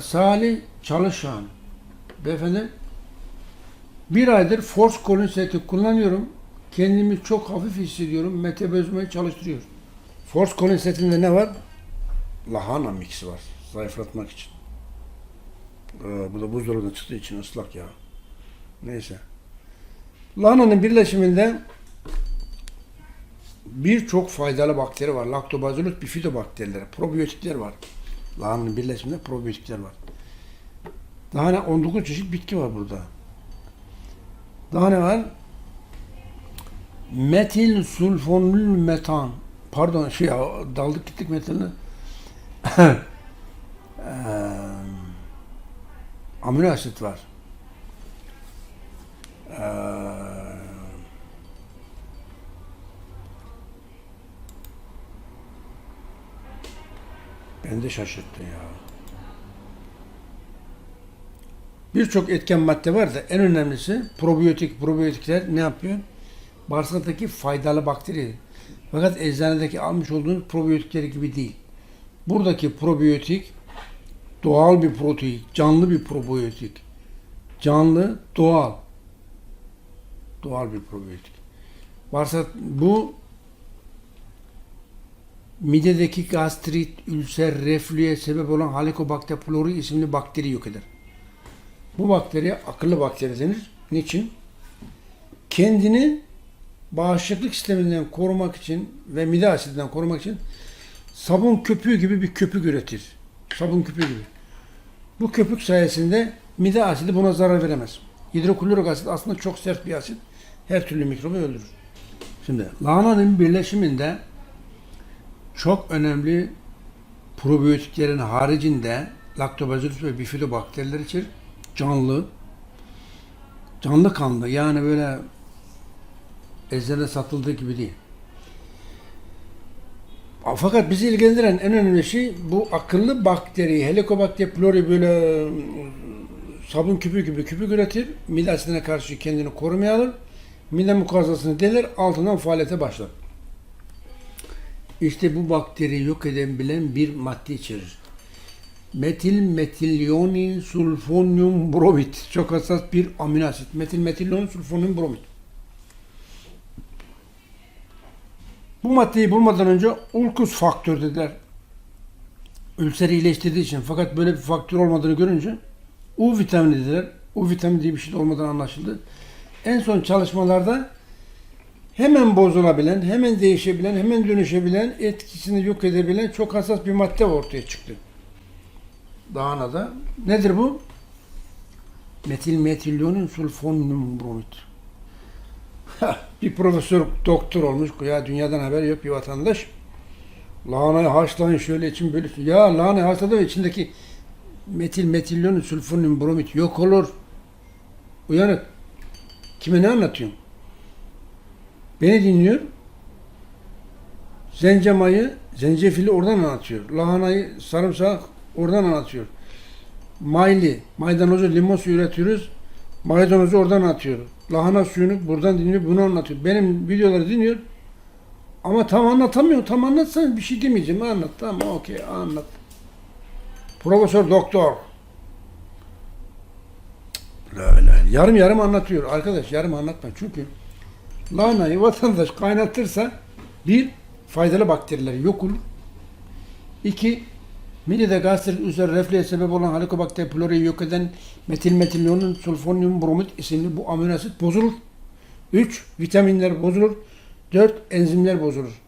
Salih Çalışan. Beyefendi bir aydır Force Colinseti kullanıyorum. Kendimi çok hafif hissediyorum. Metabolizmayı çalıştırıyor. Force Colinset'inde ne var? Lahana mixi var. Zayıflatmak için. Ee, bu da buzdolabından çıktığı için ıslak ya. Neyse. Lahananın birleşiminde birçok faydalı bakteri var. Lactobacillus bifidobakterileri, probiyotikler var. Lahananın birleşiminde probiyotikler var. Daha ne 19 çeşit bitki var burada. Daha ne var? Metil sulfonül metan. Pardon şey ya daldık gittik metaline. Eee, amino asit var. Eee, beni de şaşırttı ya. Birçok etken madde var da en önemlisi probiyotik. Probiyotikler ne yapıyor? Bağırsaktaki faydalı bakteri. Fakat eczanedeki almış olduğunuz probiyotikleri gibi değil. Buradaki probiyotik doğal bir probiyotik, canlı bir probiyotik. Canlı, doğal. Doğal bir probiyotik. Varsa bu midedeki gastrit, ülser, reflüye sebep olan Helicobacter pylori isimli bakteri yok eder. Bu bakteriye akıllı bakteri denir. Niçin? Kendini bağışıklık sisteminden korumak için ve mide asidinden korumak için sabun köpüğü gibi bir köpük üretir. Sabun köpüğü gibi. Bu köpük sayesinde mide asidi buna zarar veremez. Hidroklorik asit aslında çok sert bir asit. Her türlü mikrobu öldürür. Şimdi lahananın birleşiminde çok önemli probiyotiklerin haricinde laktobacillus ve bifidobakteriler içerir. Canlı, canlı kanlı yani böyle eczanede satıldığı gibi değil. Fakat bizi ilgilendiren en önemli şey bu akıllı bakteri, Helicobacter pylori böyle sabun küpü gibi küpük üretir. Mide asidine karşı kendini korumaya alır. Mide mukozasını delir, altından faaliyete başlar. İşte bu bakteri yok edebilen bir madde içerir. Metil metilyonin sulfonyum bromit. Çok hassas bir amino asit. Metil metilyonin sulfonyum bromit. Bu maddeyi bulmadan önce ulkus faktör dediler. Ülseri iyileştirdiği için. Fakat böyle bir faktör olmadığını görünce U vitamini dediler. U vitamini diye bir şey de olmadan anlaşıldı. En son çalışmalarda hemen bozulabilen, hemen değişebilen, hemen dönüşebilen, etkisini yok edebilen çok hassas bir madde ortaya çıktı. Dağınada. Nedir bu? Metil metilyonin sulfonyum bromit. bir profesör doktor olmuş. Ya dünyadan haber yok bir vatandaş. Lahanayı haşlayın şöyle için böyle. Ya lahanayı haşladı içindeki metil metilyonin sulfonyum bromit yok olur. Uyanık. Kime ne anlatıyorsun? Beni dinliyor. Zencemayı, zencefili oradan anlatıyor. Lahanayı, sarımsak oradan anlatıyor. Mayli, maydanozu, limon suyu üretiyoruz. Maydanozu oradan atıyor. Lahana suyunu buradan dinliyor, bunu anlatıyor. Benim videoları dinliyor. Ama tam anlatamıyor. Tam anlatsan bir şey demeyeceğim. Anlat. Tamam okey anlat. Profesör doktor. La. Yarım yarım anlatıyor. Arkadaş yarım anlatma. Çünkü lahanayı vatandaş kaynatırsa bir faydalı bakteriler yok olur. İki midede gastrit, ülser, reflüye sebep olan Helicobacter pylori'yi yok eden metil metilyonun sulfonyum bromit isimli bu amino asit bozulur. 3. Vitaminler bozulur. 4. Enzimler bozulur.